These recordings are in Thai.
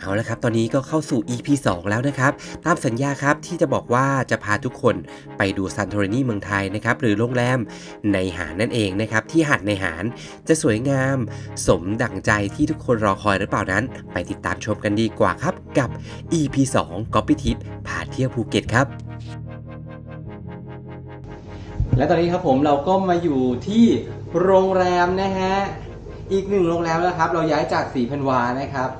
เอาละครับ ตอนนี้ก็เข้าสู่ EP 2 แล้วนะครับ ตามสัญญาครับที่จะบอกว่าจะพาทุกคนไปดูซันโตรินีเมืองไทยนะครับ หรือโรงแรมในหาดนั่นเองนะครับ ที่หาดในหารจะสวยงาม สมดั่งใจที่ทุกคนรอคอยหรือเปล่านั้น ไปติดตามชมกันดีกว่าครับ กับ EP 2 g o p ปี้ทิปพาเที่ยวภูเก็ตครับ และตอนนี้ครับผมเราก็มาอยู่ที่โรงแรมนะฮะ อีกหนึ่งโรงแรมแล้วครับ เราย้ายจากสีพันวานะครับ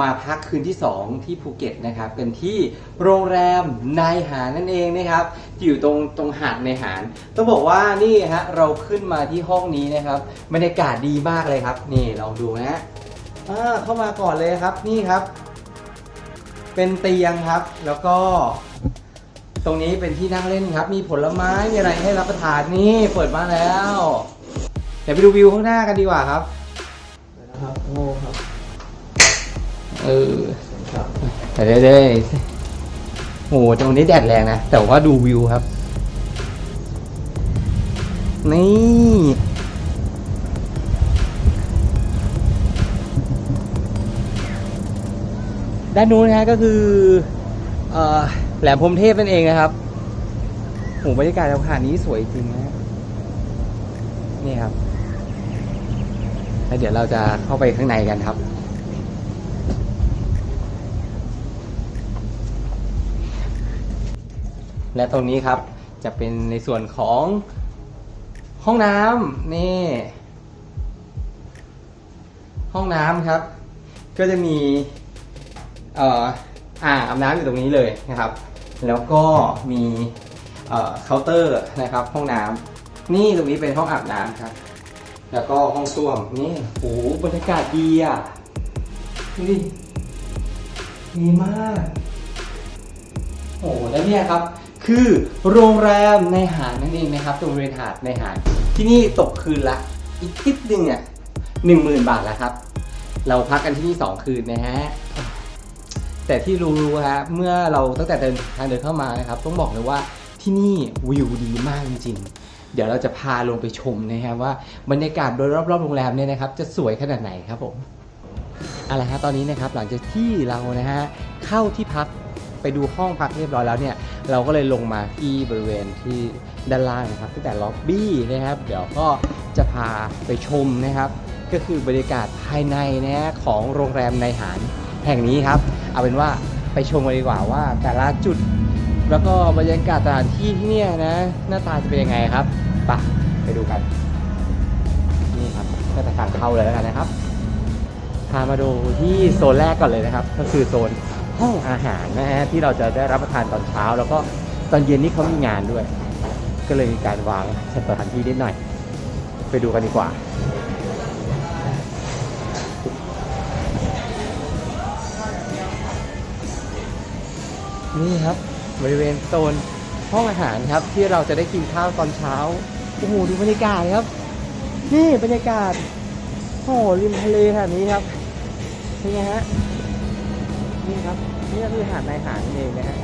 มาพักคืนที่ 2 ที่ภูเก็ตนะครับเป็นที่โรงแรมนายหารนั่นเองนะครับอยู่ตรงตรงหาดในหารต้องบอกว่านี่ฮะเราขึ้นมาที่ห้องนี้นะครับบรรยากาศดีมากเลยครับ นี่ลองดูนะอ่าเข้ามาก่อนเลยครับนี่ครับ เป็นเตียงครับ แล้วก็ ตรงนี้เป็นที่นั่งเล่นครับ มีผลไม้มีอะไรให้รับประทานนี่เปิดมาแล้วเดี๋ยวไปดูวิวข้างหน้ากันดีกว่าครับ นะครับโอ้ครับเออเดี๋ยวเดี๋ยวเดี๋ยวโอ้โหตรงนี้แดดแรงนะ แต่ว่าดูวิวครับ นี่ ด้านนู้นนะฮะก็คือเอ่อแหลมพรหมเทพนั่นเองนะครับโหบรรยากาศหาดนี้สวยจริงนะนี่ครับ แล้วเดี๋ยวเราจะเข้าไปข้างในกันครับ และตรงนี้ครับจะเป็นในส่วนของห้องน้ำนี่ ห้องน้ำครับ ก็จะมีเอ่ออ่างอาบน้ำอยู่ตรงนี้เลยนะครับ แล้วก็มีเอ่อเคาน์เตอร์นะครับ ห้องน้ำนี่ตรงนี้เป็นห้องอาบน้ำครับ แล้วก็ห้องส้วมนี่โอ้โหบรรยากาศดีอะดูดิดีมาก โอ้โหแล้วเนี่ยครับ คือโรงแรมในหาดนั่นเองนะครับตรงบริเวณหาดในหาดที่นี่ตกคืนละ อีกทิดนึงอะหนึ่งหมื่นบาทแล้วครับ เราพักกันที่นี่สองคืนนะฮะแต่ที่รู้ๆฮะเมื่อเราตั้งแต่เดินทางเดินเข้ามานะครับ ต้องบอกเลยว่าที่นี่วิวดีมากจริงๆ เดี๋ยวเราจะพาลงไปชมนะครับว่าบรรยากาศโดยรอบๆโรงแรมเนี่ยนะครับจะสวยขนาดไหนครับผมอาละฮะตอนนี้นะครับหลังจากที่เรานะฮะเข้าที่พักไปดูห้องพักเรียบร้อยแล้วเนี่ยเราก็เลยลงมาที่บริเวณที่ด้านล่างนะครับตั้งแต่ล็อบบี้นะครับ เดี๋ยวก็จะพาไปชมนะครับ ก็คือบรรยากาศภายในนะฮะของโรงแรมในหารแห่งนี้ครับ เอาเป็นว่าไปชมกันดีกว่าว่าแต่ละจุด แล้วก็บรรยากาศสถานที่ที่เนี่ยนะ หน้าตาจะเป็นยังไงครับไปะไปดูกัน นี่ครับก็จะทางเข้าเลยแล้วกันนะครับ พามาดูที่โซนแรกก่อนเลยนะครับ ก็คือโซนห้องอาหารนะฮะที่เราจะได้รับประทานตอนเช้า แล้วก็ตอนเย็นนี่เขามีงานด้วย ก็เลยมีการวางสถานที่นิดหน่อย ไปดูกันดีกว่านี่ครับ บริเวณโซนห้องอาหารครับ ที่เราจะได้กินข้าวตอนเช้าโอ้โหดูบรรยากาศครับ นี่บรรยากาศโอ้โหริมทะเลแบบนี้ครับเป็นไงฮะนี่ครับนี่ก็คือหาดนายหาดนั่นเองนะฮะ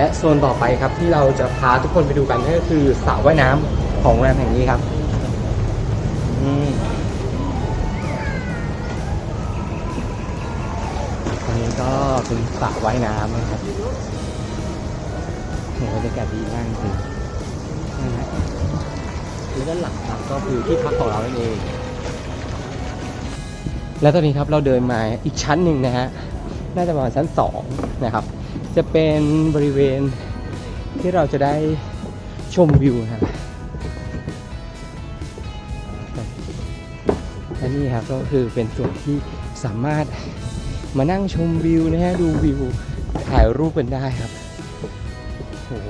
และโซนต่อไปครับที่เราจะพาทุกคนไปดูกันนั่นก็คือสระว่ายน้ำของโรงแรมแห่งนี้ครับอันนี้ก็เป็นสระว่ายน้ำนะครับโหบรรยากาศดีมากจริงนะฮะแล้วด้านหลังครับก็คือที่พักของเราเอง และตอนนี้ครับเราเดินมาอีกชั้นหนึ่งนะฮะ น่าจะประมาณชั้นสองนะครับ จะเป็นบริเวณที่เราจะได้ชมวิวนะครับและนี่ครับก็คือเป็นส่วนที่สามารถมานั่งชมวิวนะฮะดูวิวถ่ายรูปกันได้ครับโอ้โห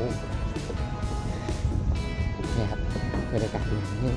นี่ครับบรรยากาศอย่างนี้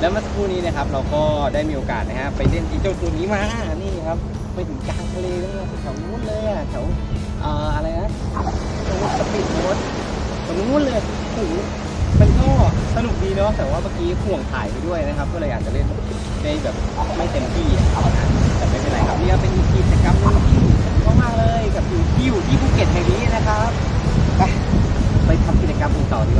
แล้วเมื่อสักครู่นี้นะครับเราก็ได้มีโอกาสนะฮะไปเล่นที่เจ้าตัวนี้มา นี่ครับไปถึงกลางทะเลเลยอะแถวนู้นเลยอะแถวเอ่ออะไรนะตรงสปีดโบ๊ทตรงนู้นเลยโอ้โหมันก็สนุกดีเนาะแต่ว่าเมื่อกี้ห่วงถ่ายไปด้วยนะครับ ก็เลยอาจจะเล่นได้แบบไม่เต็มที่อะนะแต่ไม่เป็นไรครับนี่ก็เป็นอีกกิจกรรมนึงที่สนุกมากเลยกับอยู่ที่อยู่ที่ภูเก็ตแห่งนี้นะครับ ไปไปทำกิจกรรมอื่นต่อดีกว่า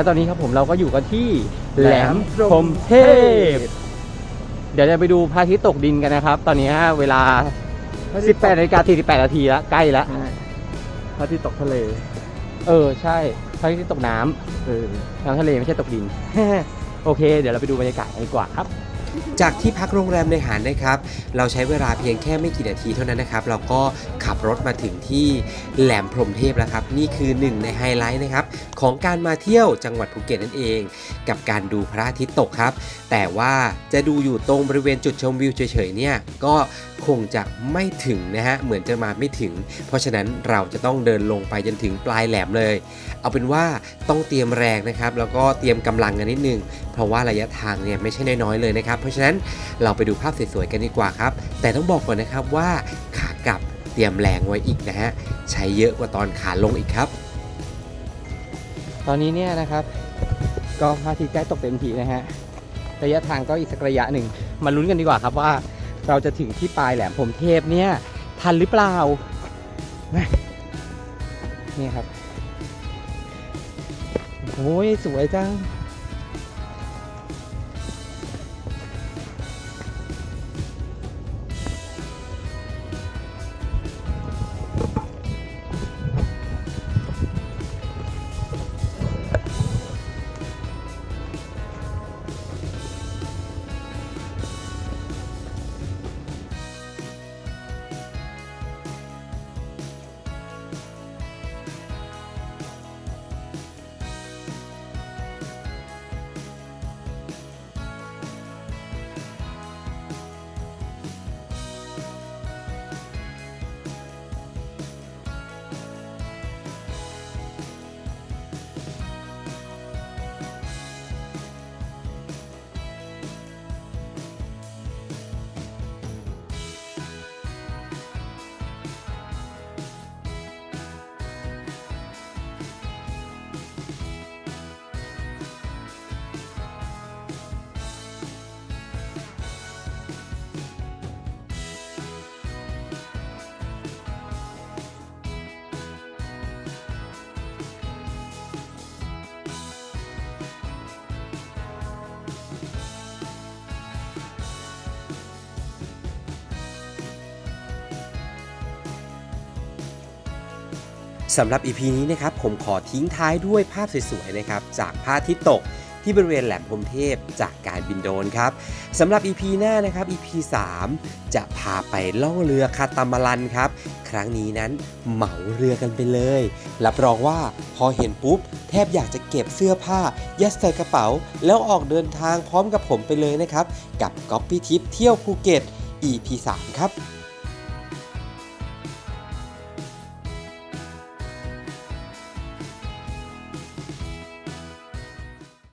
และตอนนี้ครับผมเราก็อยู่กันที่แหลมพรหมเทพ เดี๋ยวจะไปดูพระอาทิตย์ตกดินกันนะครับ ตอนนี้เวลา 18นาฬิกา48นาทีแล้วใกล้แล้ว พระอาที่ตกทะเล เออใช่พระอาทิตย์ตกน้ำเออน้ำทะเลไม่ใช่ตกดิน โอเค เดี๋ยวเราไปดูบรรยากาศกันดีกว่าครับ จากที่พักโรงแรมในหาดนะครับ เราใช้เวลาเพียงแค่ไม่กี่นาทีเท่านั้นนะครับ เราก็ขับรถมาถึงที่แหลมพรหมเทพแล้วครับ นี่คือหนึ่งในไฮไลท์นะครับ ของการมาเที่ยวจังหวัดภูเก็ตนั่นเอง กับการดูพระอาทิตย์ตกครับ แต่ว่าจะดูอยู่ตรงบริเวณจุดชมวิวเฉยๆเนี่ยก็คงจะไม่ถึงนะฮะเหมือนจะมาไม่ถึง เพราะฉะนั้นเราจะต้องเดินลงไปจนถึงปลายแหลมเลย เอาเป็นว่าต้องเตรียมแรงนะครับ แล้วก็เตรียมกำลังกันนิดนึงเพราะว่าระยะทางเนี่ยไม่ใช่น้อยๆเลยนะครับเพราะฉะนั้นเราไปดูภาพสวยๆกันดีกว่าครับ แต่ต้องบอกก่อนนะครับว่าขากลับเตรียมแรงไว้อีกนะฮะใช้เยอะกว่าตอนขาลงอีกครับ ตอนนี้เนี่ยนะครับ ก็พระอาทิตย์ใกล้ตกเต็มทีนะฮะระยะทางก็อีกสักระยะหนึ่งมาลุ้นกันดีกว่าครับว่า เราจะถึงที่ปลายแหลมพรหมเทพเนี่ยทันหรือเปล่านี่ครับโอ้ยสวยจัง สำหรับ EP นี้นะครับผมขอทิ้งท้ายด้วยภาพสวยๆนะครับจากพระอาทิตย์ตกที่บริเวณแหลมพรมเทพจากการบินโดนครับสำหรับ EP หน้านะครับ EP 3 จะพาไปล่องเรือคาตามารันครับ ครั้งนี้นั้นเหมาเรือกันไปเลย รับรองว่าพอเห็นปุ๊บ แทบอยากจะเก็บเสื้อผ้า ยัดใส่กระเป๋า แล้วออกเดินทางพร้อมกับผมไปเลยนะครับ กับก๊อปปี้ทิปเที่ยวภูเก็ต EP 3 ครับ